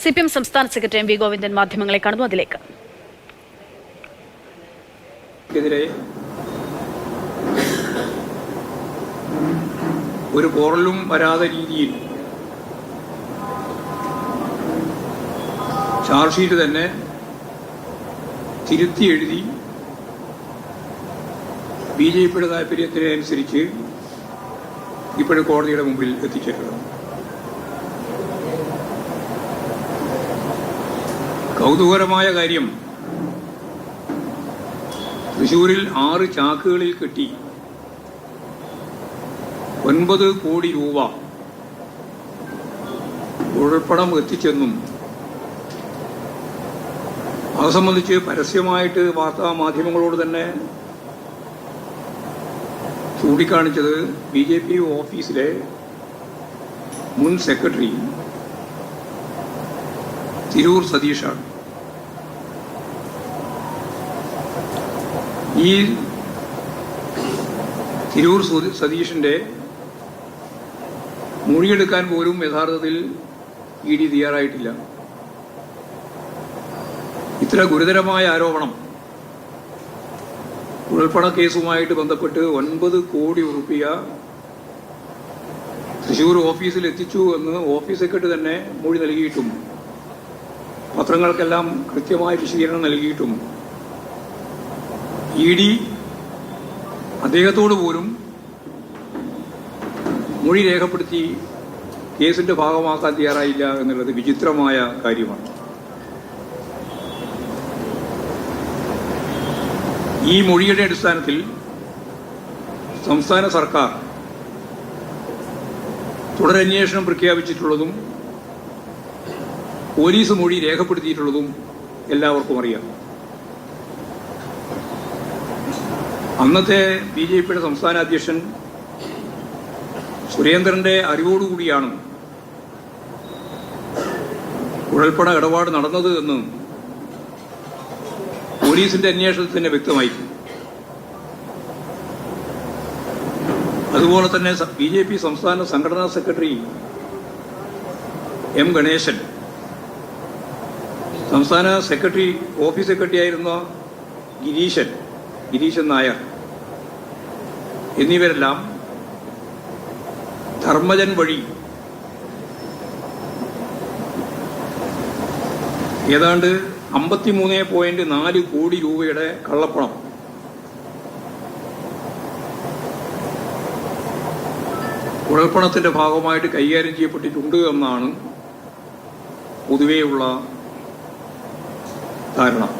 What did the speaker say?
C P M സംസ്ഥാന secretary M V Govindan മാധ്യമങ്ങളെ കടന്നു അതിലേക്ക്. ഒരു പോറലും വരാതെ രീതിയിൽ ചാർജ് ഷീറ്റ് തന്നെ തിരുത്തി എഴുതി ബി ജെ പിയുടെ താല്പര്യത്തിനനുസരിച്ച് ഇപ്പോഴും കോടതിയുടെ മുമ്പിൽ എത്തിച്ചിട്ടുള്ളത് കൗതുകരമായ കാര്യം. തൃശൂരിൽ ആറ് ചാക്കുകളിൽ കെട്ടി ഒൻപത് കോടി രൂപ ഉൾപ്പണം എത്തിച്ചെന്നും അത് സംബന്ധിച്ച് പരസ്യമായിട്ട് വാർത്താ മാധ്യമങ്ങളോട് തന്നെ ചൂണ്ടിക്കാണിച്ചത് ബി ജെ പി ഓഫീസിലെ മുൻ സെക്രട്ടറി തിരൂർ സതീഷാണ്. ഈ തിരൂർ സതീഷിന്റെ മൊഴിയെടുക്കാൻ പോലും യഥാർത്ഥത്തിൽ ഇ ഡി തയ്യാറായിട്ടില്ല. ഇത്ര ഗുരുതരമായ ആരോപണം ഉൾപ്പെടെ കേസുമായിട്ട് ബന്ധപ്പെട്ട് ഒൻപത് കോടി ഉറുപ്പിക തൃശൂർ ഓഫീസിൽ എത്തിച്ചു എന്ന് ഓഫീസ് സെക്രട്ടറി തന്നെ മൊഴി നൽകിയിട്ടും പത്രങ്ങൾക്കെല്ലാം കൃത്യമായ വിശദീകരണം നൽകിയിട്ടും ഇ ഡി അദ്ദേഹത്തോട് പോലും മൊഴി രേഖപ്പെടുത്തി കേസിന്റെ ഭാഗമാക്കാൻ തയ്യാറായില്ല എന്നുള്ളത് വിചിത്രമായ കാര്യമാണ്. ഈ മൊഴിയുടെ അടിസ്ഥാനത്തിൽ സംസ്ഥാന സർക്കാർ തുടരന്വേഷണം പ്രഖ്യാപിച്ചിട്ടുള്ളതും പോലീസ് മൊഴി രേഖപ്പെടുത്തിയിട്ടുള്ളതും എല്ലാവർക്കും അറിയാം. അന്നത്തെ ബി ജെ പിയുടെ സംസ്ഥാന അധ്യക്ഷൻ സുരേന്ദ്രന്റെ അറിവോടുകൂടിയാണ് കുഴൽപ്പണ ഇടപാട് നടന്നത് എന്ന് പോലീസിന്റെ അന്വേഷണത്തിൽ തന്നെ വ്യക്തമായി. അതുപോലെ തന്നെ ബി ജെ പി സംസ്ഥാന സംഘടനാ സെക്രട്ടറി എം ഗണേശൻ സംസ്ഥാന സെക്രട്ടറി ഓഫീസ് സെക്രട്ടറി ആയിരുന്ന ഗിരീശൻ ഗിരീശൻ നായർ എന്നിവരെല്ലാം ധർമ്മജൻ വഴി ഏതാണ്ട് അമ്പത്തിമൂന്ന് പോയിന്റ് നാല് കോടി രൂപയുടെ കള്ളപ്പണം. കുഴൽപ്പണത്തിന്റെ ഭാഗമായിട്ട് കൈകാര്യം ചെയ്യപ്പെട്ടിട്ടുണ്ട് എന്നാണ് പൊതുവെയുള്ള ധാരണ.